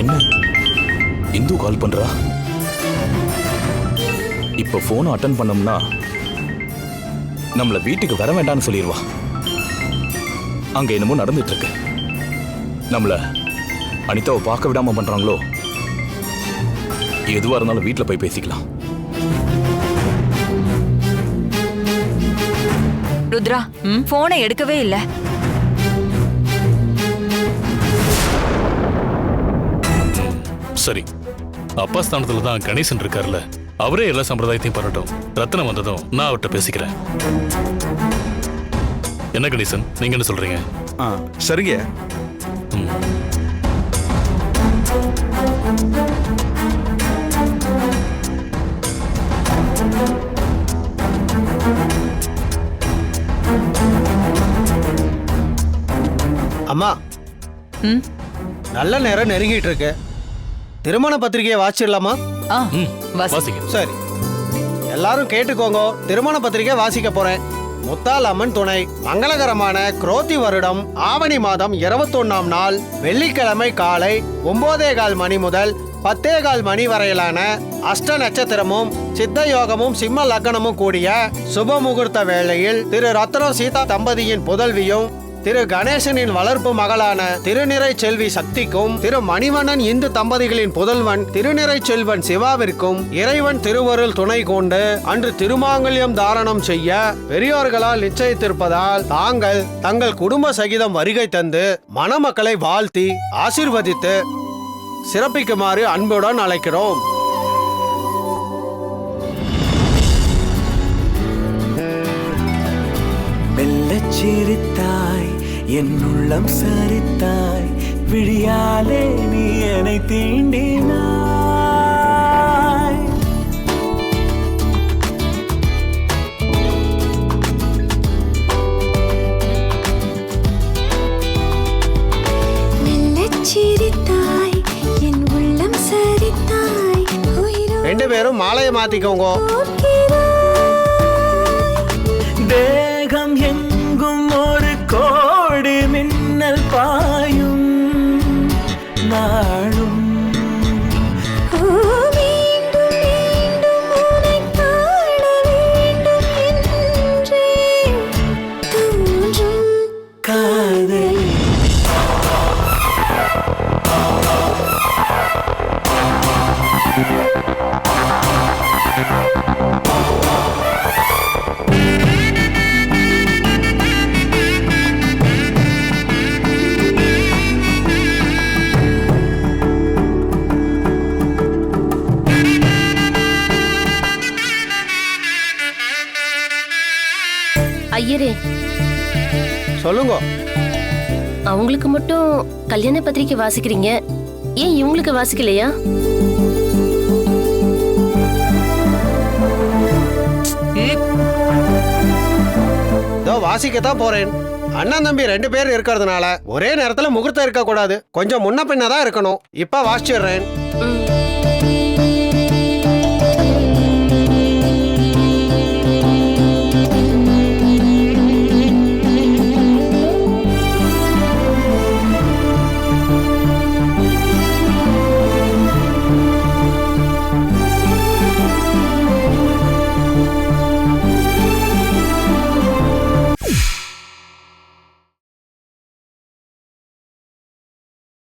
என்ன? இந்து கால் பண்றா? இப்போ ஃபோனை அட்டன் பண்ணோம்னா நம்மளை வீட்டுக்கு வர வேண்டாம்னு சொல்லிடுவா அங்கே என்னமோ நடந்துட்டு இருக்கு நம்மளை அனிதாவை பார்க்க விடாம பண்றாங்களோ? எதுவாக இருந்தாலும் வீட்டில் போய் பேசிக்கலாம். ருத்ரா போனை எடுக்கவே இல்லை. சரி. அப்பா ஸ்தானத்துல தான் கணேசன் இருக்கார்ல அவரே எல்லா சம்பிரதாயத்தையும் பண்ணட்டும். ரத்னம் வந்ததும் நான் அவர்கிட்ட பேசிக்கிறேன். என்ன கணேசன் நீங்க என்ன சொல்றீங்க? ஆ சரிங்க. அம்மா. ம்? நல்ல நேரம் நெருங்கிட்டு இருக்கு. திருமண பத்திரிகையை வாசிச்சிடலாமா? ஆ. வாசிங்க. சரி. எல்லாரும் கேட்டுக்கோங்க. திருமண பத்திரிகை வாசிக்க போறேன். முத்தால் அம்மன் துணை. மங்களகரமான குரோத்தி வருடம் ஆவணி மாதம் இருபத்தொன்னாம் நாள் வெள்ளிக்கிழமை காலை ஒன்பதே கால் மணி முதல் பத்தே கால் மணி வரையிலான அஷ்ட நட்சத்திரமும் சித்த யோகமும் சிம்ம லக்னமும் கூடிய சுப முகூர்த்த வேளையில் திரு ரத்னம் சீதா தம்பதியின் புதல்வியும் திரு கணேசனின் வளர்ப்பு மகளான திருநிறை செல்வி சக்திக்கும் திரு மணிவண்ணன் இந்து தம்பதிகளின் புதல்வன் திருநிறை செல்வன் சிவாவிற்கும் இறைவன் திருவருள் துணை கொண்டு அன்று திருமாங்கல்யம் தாரணம் செய்ய பெரியோர்களால் நிச்சயித்திருப்பதால் தாங்கள் தங்கள் குடும்ப சகிதம் வருகை தந்து மணமக்களை வாழ்த்தி ஆசிர்வதித்து சிறப்பிக்குமாறு அன்புடன் அழைக்கிறோம். வெள்ளச்சிரித்தாய் என் உள்ளம் சரித்தாய். விழியாலே நீ என்னை தீண்டினாய். சிரித்தாய் என் உள்ளம் சரித்தாய். ரெண்டு பேரும் மாலையை மாத்திக்கோங்க. காதல் ஐயரே. சொல்லுங்க. அவங்களுக்கு மட்டும் கல்யாண பத்திரிக்கை வாசிக்கிறீங்க? ஏன் இவங்களுக்கு வாசிக்கலையா? வாசிக்கத்தான் போறேன். அண்ணன் தம்பி ரெண்டு பேர் இருக்கிறதுனால ஒரே நேரத்துல முகூர்த்தம் இருக்க கூடாது கொஞ்சம் முன்ன பின்ன தான் இருக்கணும். இப்ப வாசிச்சிடுறேன்.